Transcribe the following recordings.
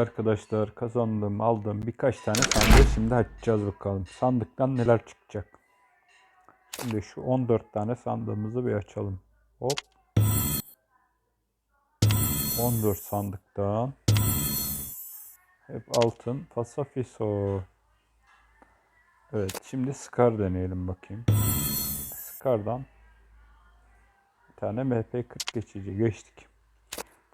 Arkadaşlar kazandım aldım birkaç tane sandığı şimdi açacağız bakalım. Sandıktan neler çıkacak. Şimdi şu 14 tane sandığımızı bir açalım. Hop. 14 sandıktan. Hep altın. Fasafiso. Evet şimdi Scar deneyelim bakayım. Scar'dan bir tane MP40 geçici geçtik.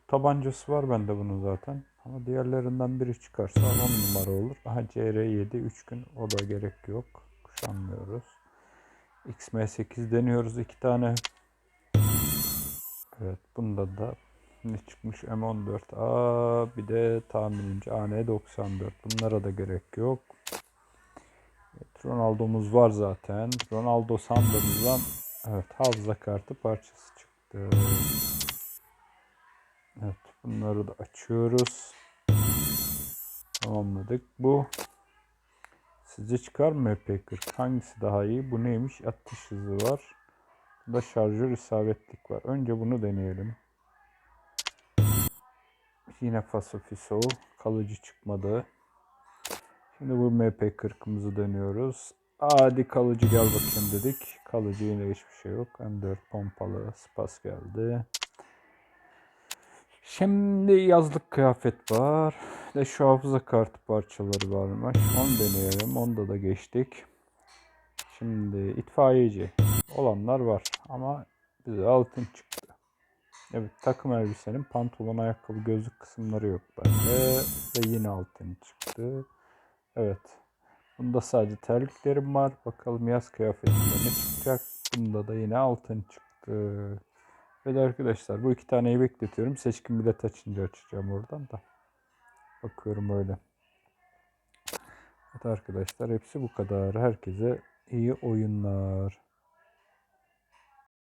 Tabancası var bende bunun zaten. Ama diğerlerinden biri çıkarsa 10 numara olur. Aha CR7 3 gün o da gerek yok. Kuşanmıyoruz. XM8 deniyoruz iki tane. Evet bunda da ne çıkmış M14. Aa bir de tahminimce AN94. Bunlara da gerek yok. Evet, Ronaldo'muz var zaten. Ronaldo sandığımızdan evet hafıza kartı parçası çıktı. Bunları da açıyoruz. Tamamladık. Bu sizce çıkar mı MP40? Hangisi daha iyi? Bu neymiş? Atış hızı var. Bunda şarjör isabetlik var. Önce bunu deneyelim. Yine Fasofiso. Kalıcı çıkmadı. Şimdi bu MP40'ımızı deniyoruz. Hadi kalıcı gel bakayım dedik. Kalıcı yine hiçbir şey yok. M4 pompalı spas geldi. Şimdi yazlık kıyafet var. Ve şu hafıza kartı parçaları varmış. Onu deneyelim. Onda da geçtik. Şimdi itfaiyeci olanlar var. Ama bize altın çıktı. Evet takım elbisenin pantolon, ayakkabı, gözlük kısımları yok bende. Ve yine altın çıktı. Evet. Bunda sadece terliklerim var. Bakalım yaz kıyafetinde ne çıkacak. Bunda da yine altın çıktı. Evet arkadaşlar bu iki taneyi bekletiyorum. Seçkin bilet açınca açacağım oradan da. Bakıyorum öyle. Evet arkadaşlar hepsi bu kadar. Herkese iyi oyunlar.